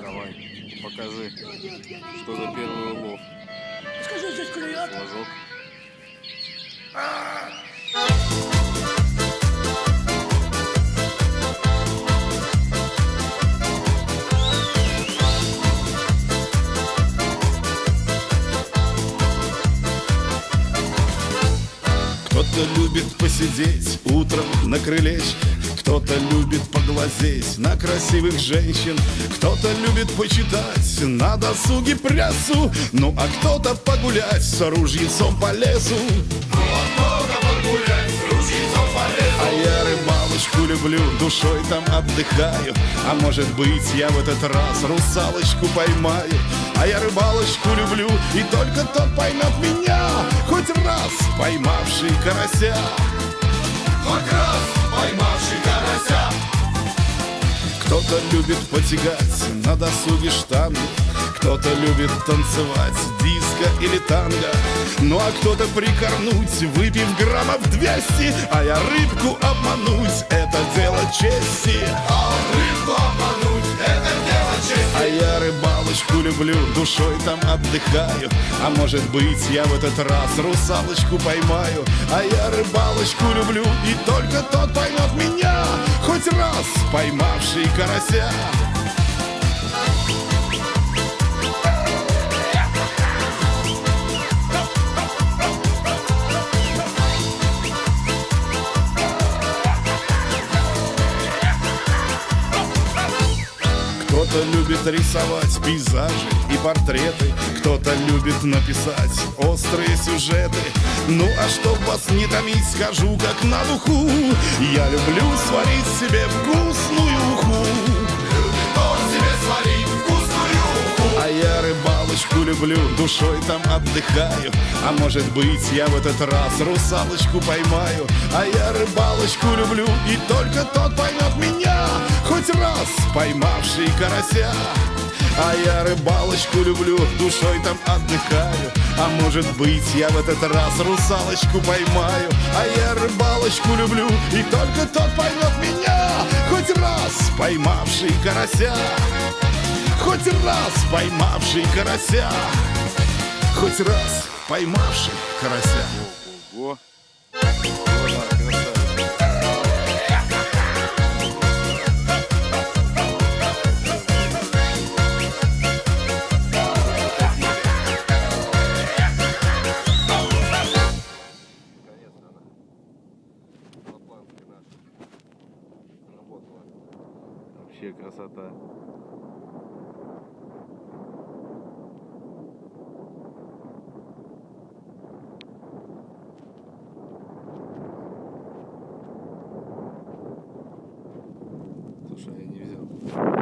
Давай, покажи, что за первый улов. Скажи, здесь клюет? Флажок. Кто-то любит посидеть утром на крылечке Кто-то любит поглазеть на красивых женщин Кто-то любит почитать на досуге прессу Ну а кто-то погулять с ружьецом по лесу. А я рыбалочку люблю, душой там отдыхаю А может быть я в этот раз русалочку поймаю. А я рыбалочку люблю, и только тот поймет меня Хоть раз поймавший карася. Хоть раз кто-то любит потягать на досуге штанги Кто-то любит танцевать диско или танго. Ну а кто-то прикорнуть, выпив граммов 200 А я рыбку обмануть, это дело чести А рыбку обмануть, это дело чести. А я рыбалочку люблю, душой там отдыхаю. А может быть я в этот раз русалочку поймаю? А я рыбалочку люблю, и поймавший карася Кто-то любит рисовать пейзажи и портреты Кто-то любит написать острые сюжеты. Ну а чтоб вас не томить, скажу как на духу. Я люблю сварить себе вкусную уху. А я рыбалочку люблю, душой там отдыхаю. А может быть я в этот раз русалочку поймаю. А я рыбалочку люблю, и только тот поймет меня. Хоть раз поймавший карася. А я рыбалочку люблю, душой там отдыхаю. А может быть я в этот раз русалочку поймаю. А я рыбалочку люблю, и только тот поймет меня. Хоть раз поймавший карася. Хоть раз поймавший карася. Хоть раз поймавший карася Вообще красота. Слушай, я не взял.